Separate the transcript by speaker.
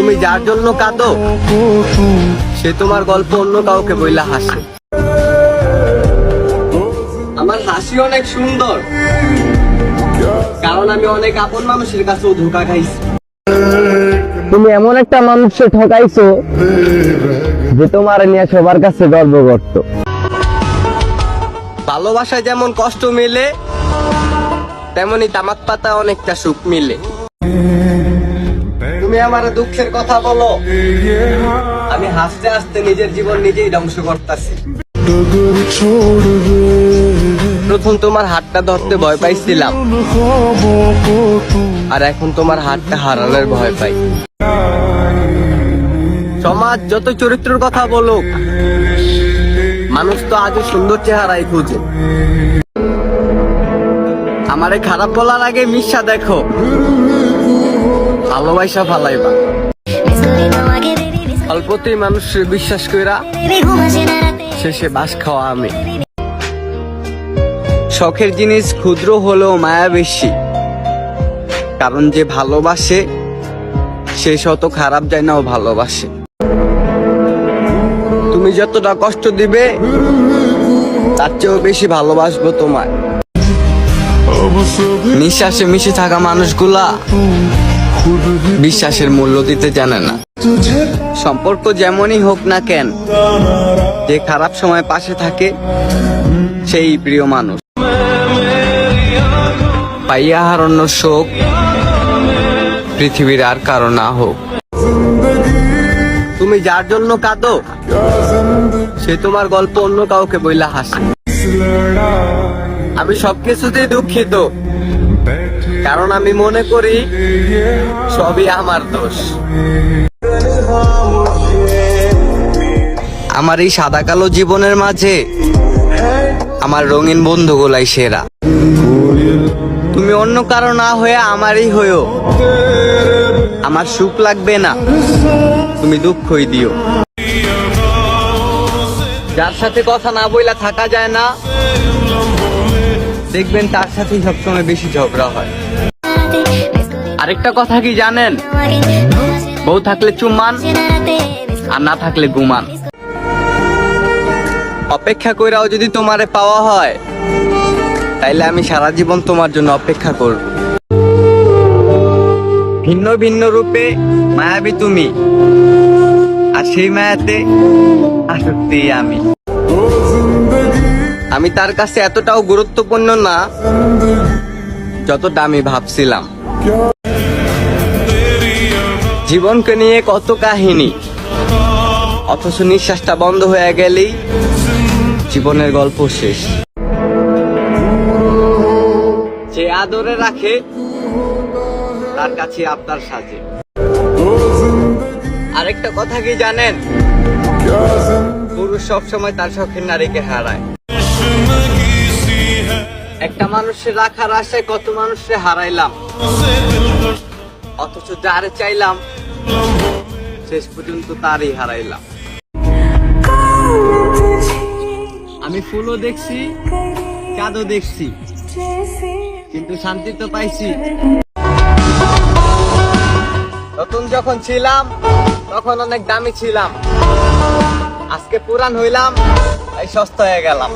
Speaker 1: তুমি যার জন্য কাঁদো সে তোমার গল্প অন্য কাউকে বইলা হাসে। আমার হাসি অনেক সুন্দর কারণ আমি অনেক আপন মানুষের কাছেও ধোকা খাইছি। তুমি এমন একটা মানুষকে ঠকাইছো যে তোমার নিয়ে সবার কাছে গর্ব করত। ভালোবাসায় যেমন কষ্ট মিলে তেমনি তামাক পাতা অনেকটা সুখ মিলে। তুমি আমার দুঃখের কথা বলো। আমি হাসতে হাসতে নিজের জীবন নিজেই ধ্বংস করতেছি। প্রথম তোমার হাতটা ধরতে ভয় পাইছিলাম। আর এখন তোমার হাতটা হারানোর ভয় পাই। সমাজ যত চরিত্রের কথা বলুক, মানুষ তো আজও সুন্দর চেহারাই খুঁজে। আমারে খারাপ বলার আগে মিশা দেখো। ভালোবাসা ভালাইবা অল্পতেই মানুষ বিশ্বাস কইরা শেষে বাস খাওয়া আমি। শখের জিনিস ক্ষুদ্র হলেও মায়া বেশি। কারণ যে ভালোবাসে সে শত খারাপ যায় না ও ভালোবাসে। তুমি যতটা কষ্ট দিবে তার চেয়েও বেশি ভালোবাসবো তোমায়। নিঃশ্বাসে মিশে থাকা মানুষগুলা বিশ্বাসের মূল্য দিতে জানে না। সম্পর্ক যেমনই হোক না কেন, যে খারাপ সময় পাশে থাকে, সেই প্রিয় মানুষ। পাইয়া হারানোর শোক, পৃথিবীর আর কারও না হোক। তুমি যার জন্য কাঁদো, সে তোমার গল্প অন্য কাউকে বইলা হাসে। আমি সবকিছুতেই দুঃখিত। কারণ আমি মনে করি সবই আমার দোষ। আমার এই সাদা কালো জীবনের মাঝে আমার রঙিন বন্ধুগুলাই সেরা। তুমি অন্য কারও না হয়ে আমারই হয়েও। আমার সুখ লাগবে না। তুমি দুঃখই দিও। যার সাথে কথা না বইলা থাকা যায় না। দেখবেন তার সাথেই সবসময় বেশি ঝগড়া হয়। আরেকটা কথা কি জানেন? বউ থাকলে চুম্মান, আর না থাকলে গুমান। অপেক্ষা কইরাও যদি তোমারে পাওয়া হয়, তাইলে আমি সারা জীবন তোমার জন্য অপেক্ষা করব। ভিন্ন ভিন্ন রূপে মায়াবী তুমি, আর সেই মায়াতে আসক্তি আমি। আমি তার কাছে এতটাও গুরুত্বপূর্ণ না যতটা আমি ভাবছিলাম। জীবনকে নিয়ে কত কাহিনী, অথচ নিঃশ্বাসটা বন্ধ হয়ে গেলেই জীবনের গল্প শেষ। যে আদরে রাখে, তার কাছে আপনার সাজে। আরেকটা কথা কি জানেন? পুরুষ সবসময় তার শখের নারীকে হারায়। একটা মানুষের রাখার আশায় কত মানুষকে হারাইলাম। অথচ যারে চাইলাম, শেষ পর্যন্ত তারই হারাইলাম। আমি ফুলও দেখছি, চাঁদও দেখছি, কিন্তু শান্তি তো পাইছি। নতুন যখন ছিলাম, তখন অনেক দামি ছিলাম। আজকে পুরান হইলাম। সস্তা হয়ে গেলাম।